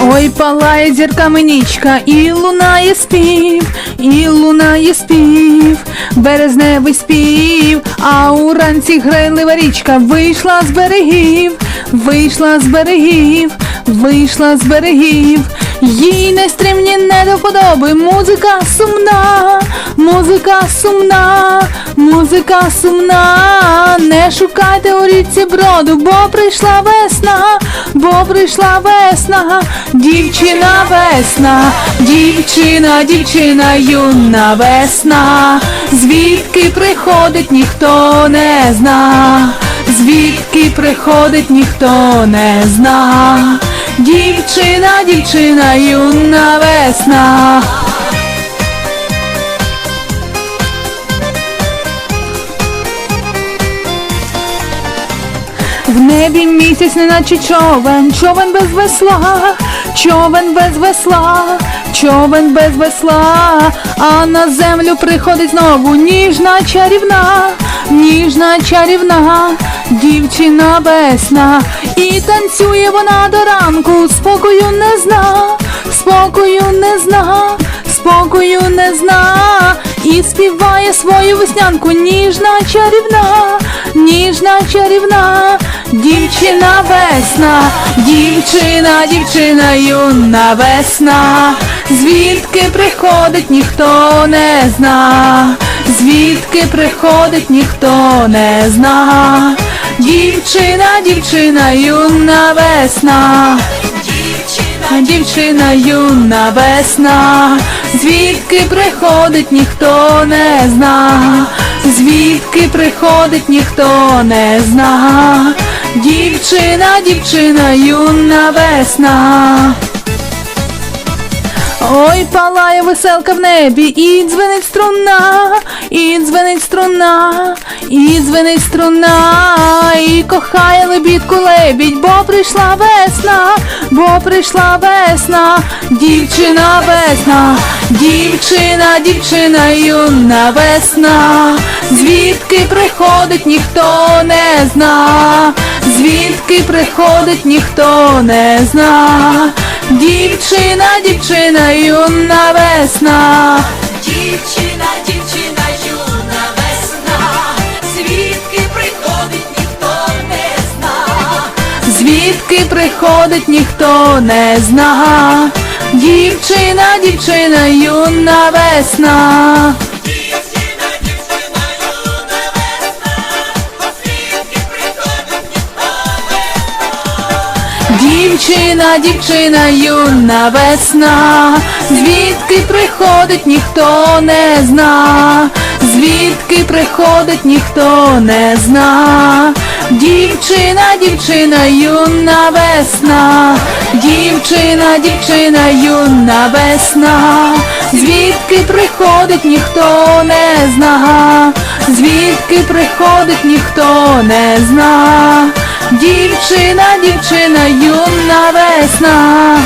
Ой, палає зірками нічка, і лунає спів, і лунає спів, березневий спів, а уранці грайлива річка вийшла з берегів, вийшла з берегів, вийшла з берегів. Їй нестримні не до музика сумна, музика сумна, музика сумна. Не шукайте у річці броду, бо прийшла весна, бо прийшла весна, дівчина весна, дівчина, дівчина, юна весна, звідки приходить ніхто не зна, звідки приходить ніхто не зна. Дівчина, дівчина, юна весна. В небі місяць, неначе човен, човен без весла, човен без весла, човен без весла, а на землю приходить знову ніжна чарівна, ніжна чарівна, дівчина весна, і танцює вона до ранку, зна, спокою не зна, спокою не зна, і співає свою веснянку, ніжна чарівна, ніжна чарівна, дівчина весна, дівчина, дівчина, юна весна, звідки приходить ніхто не зна, звідки приходить ніхто не зна, дівчина, дівчина, юна весна. Дівчина юна весна, звідки приходить ніхто не зна, звідки приходить ніхто не зна, дівчина, дівчина юна весна. Ой, палає веселка в небі, і дзвенить струна, і дзвенить струна, і дзвенить струна, і кохає лебідку лебідь, бо прийшла весна, бо прийшла весна, дівчина весна, дівчина, дівчина, юна весна, звідки приходить ніхто не зна, звідки приходить ніхто не зна. Дівчина, дівчина, юна весна. Дівчина, дівчина, юна весна, звідки приходить ніхто не зна. Звідки приходить ніхто не зна. Дівчина, дівчина, юна весна. Дівчина, дівчина, юна весна. Звідки приходить ніхто не зна. Звідки приходить ніхто не зна. Дівчина, дівчина, юна весна. Дівчина, дівчина, юна весна. Звідки приходить ніхто не зна. Звідки приходить ніхто не зна. Дівчина, дівчина, юна весна.